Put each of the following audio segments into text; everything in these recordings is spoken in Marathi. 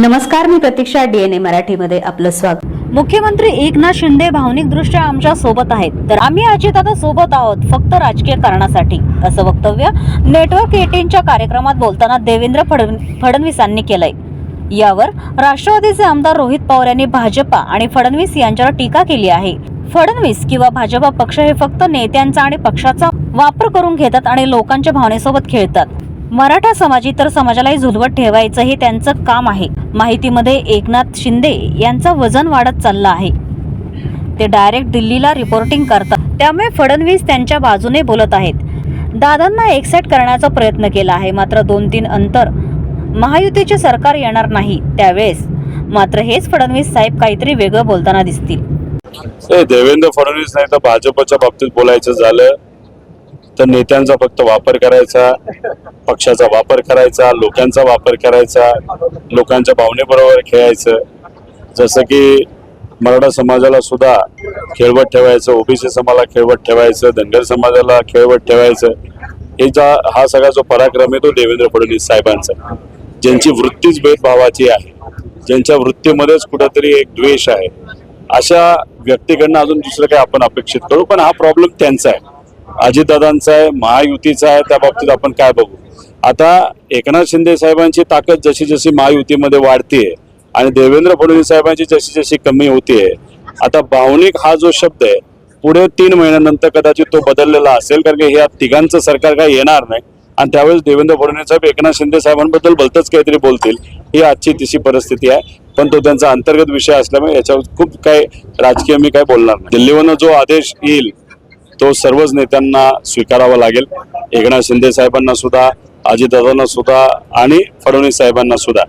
नमस्कार मी प्रतीक्षा डीएनए मराठीमध्ये आपलं स्वागत. मुख्यमंत्री एकनाथ शिंदे भावनिकदृष्ट्या आमच्यासोबत आहेत. तर आम्ही अजितदादा सोबत आहोत फक्त राजकीय कारणासाठी असं वक्तव्य नेटवर्क एटीनच्या कार्यक्रमात बोलताना देवेंद्र फडणवीसांनी केलंय. यावर राष्ट्रवादीचे आमदार रोहित पवार यांनी भाजपा आणि फडणवीस यांच्यावर टीका केली आहे. फडणवीस किंवा भाजपा पक्ष हे फक्त नेत्यांचा आणि पक्षाचा वापर करून घेतात आणि लोकांच्या भावनेसोबत खेळतात. मराठा समाज इतर समाजालाही झुलवत ठेवायचं हे त्यांचं काम आहे. माहितीमध्ये एकनाथ शिंदे यांचं वजन वाढत चाललं आहे. ते डायरेक्ट दिल्लीला रिपोर्टिंग करतात. त्यामुळे फडणवीस त्यांच्या बाजूने बोलत आहेत. दादांना एक्साइट करण्याचा प्रयत्न केला आहे. मात्र दोन तीन अंतर महायुतीचे सरकार येणार नाही त्यावेळेस. मात्र हेच फडणवीस साहेब काहीतरी वेगळं बोलताना दिसतील. देवेंद्र फडणवीस नाही तर भाजपच्या बाबतीत बोलायचं झालं. तर नेत्यांचा फक्त वापर करायचा पक्षाचा वापर करायचा लोकांचा वापर करायचा लोकांच्या भावनेबरोबर खेळायचं. जसं की मराठा समाजाला सुद्धा खेळवत ठेवायचं ओबीसी समाजाला खेळवत ठेवायचं धनगर समाजाला खेळवत ठेवायचं. हे जा हा सगळा जो पराक्रम आहे तो देवेंद्र फडणवीस साहेबांचा. ज्यांची वृत्तीच भेदभावाची आहे. ज्यांच्या वृत्तीमध्येच कुठंतरी एक द्वेष आहे. अशा व्यक्तीकडनं अजून दुसरं काही आपण अपेक्षित करू पण हा प्रॉब्लेम त्यांचा आहे. अजितदादांचा आहे महायुतीचा आहे त्या बाबतीत आपण काय बघू? आता एकनाथ शिंदे साहेबांची ताकद जशी जशी महायुतीमध्ये वाढतीये आणि देवेंद्र फडणवीस साहेबांची जशी जशी कमी होतीये आता भावनिक हा जो शब्द आहे पुढे तीन महिन्यानंतर कदाचित तो बदललेला असेल कारण की ह्या तिघांचं सरकार काही येणार नाही. आणि त्यावेळेस देवेंद्र फडणवीस साहेब एकनाथ शिंदे साहेबांबद्दल भलतंच काहीतरी बोलतील ही आजची तिशी परिस्थिती आहे. पण तो त्यांचा अंतर्गत विषय असल्यामुळे याच्यावर खूप काही राजकीय मी काय बोलणार नाही. दिल्लीवरनं जो आदेश येईल तो सर्वच नेत्यांना स्वीकारावा लागेल. एकनाथ शिंदे साहेबांना सुद्धा अजितदादांना सुद्धा आणि फडणवीस साहेबांना सुद्धा.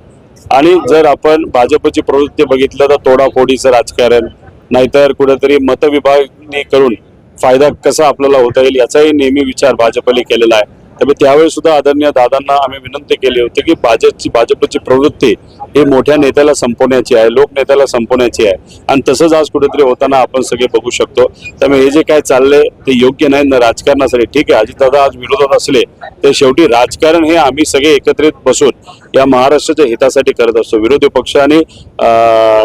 आणि जर आपण भाजपची प्रवृत्ती बघितलं तर तोडाफोडीचं राजकारण नाहीतर कुठेतरी मतविभागणी करून फायदा कसा आपल्याला होता येईल याचाही नेहमी विचार भाजपने केलेला आहे. त्यामुळे त्यावेळी सुद्धा आदरणीय दादांना आम्ही विनंती केली होती की भाजपची भाजपची प्रवृत्ती ही मोठ्या नेत्याला संपवण्याची आहे लोकनेत्याला संपवण्याची आहे. आणि तसंच आज कुठेतरी होताना आपण सगळे बघू शकतो. त्यामुळे हे जे काय चाललंय ते योग्य नाही ना राजकारणासाठी. ठीक आहे अजितदादा आज विरोधात असले तर शेवटी राजकारण हे आम्ही सगळे एकत्रित बसून या महाराष्ट्राच्या हितासाठी करत असतो. विरोधी पक्ष आणि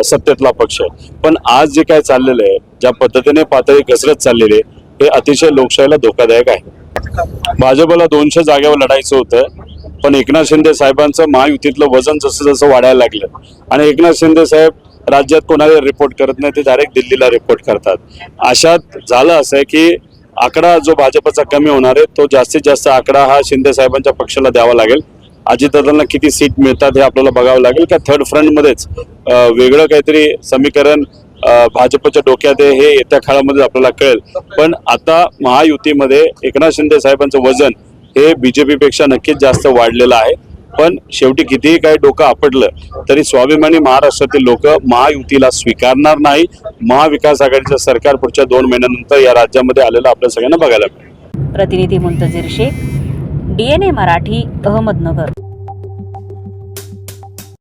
सत्तेतला पक्ष. पण आज जे काय चाललेलं आहे ज्या पद्धतीने पातळी घसरत चाललेली आहे हे अतिशय लोकशाहीला धोकादायक आहे. भाजपला दोनशे जागेवर लढायचं होतं पण एकनाथ शिंदे साहेबांचं महायुतीतलं वजन जसं जसं वाढायला लागलं आणि एकनाथ शिंदे साहेब राज्यात कोणाला रिपोर्ट करत नाही ते डायरेक्ट दिल्लीला रिपोर्ट करतात. अशात झालं असं की आकडा जो भाजपचा कमी होणार आहे तो जास्तीत जास्त आकडा हा शिंदे साहेबांच्या पक्षाला द्यावा लागेल. अजितदादांना किती सीट मिळतात हे आपल्याला बघावं लागेल. का थर्ड फ्रंटमध्येच वेगळं काहीतरी समीकरण भाजपच्या डोक्यात आहे हे येत्या काळामध्ये आपल्याला कळेल. पण आता महायुतीमध्ये एकनाथ शिंदे साहेबांचं वजन हे बीजेपी पेक्षा नक्कीच जास्त वाढलेलं आहे. पण शेवटी कितीही काही डोकं आपटलं तरी स्वाभिमानी महाराष्ट्रातील लोक महायुतीला स्वीकारणार नाही. महाविकास आघाडीचं सरकार पुढच्या दोन महिन्यानंतर या राज्यामध्ये आलेलं आपल्या सगळ्यांना बघायला मिळेल. प्रतिनिधी मुंतजीर शेख डीएनए मराठी अहमदनगर.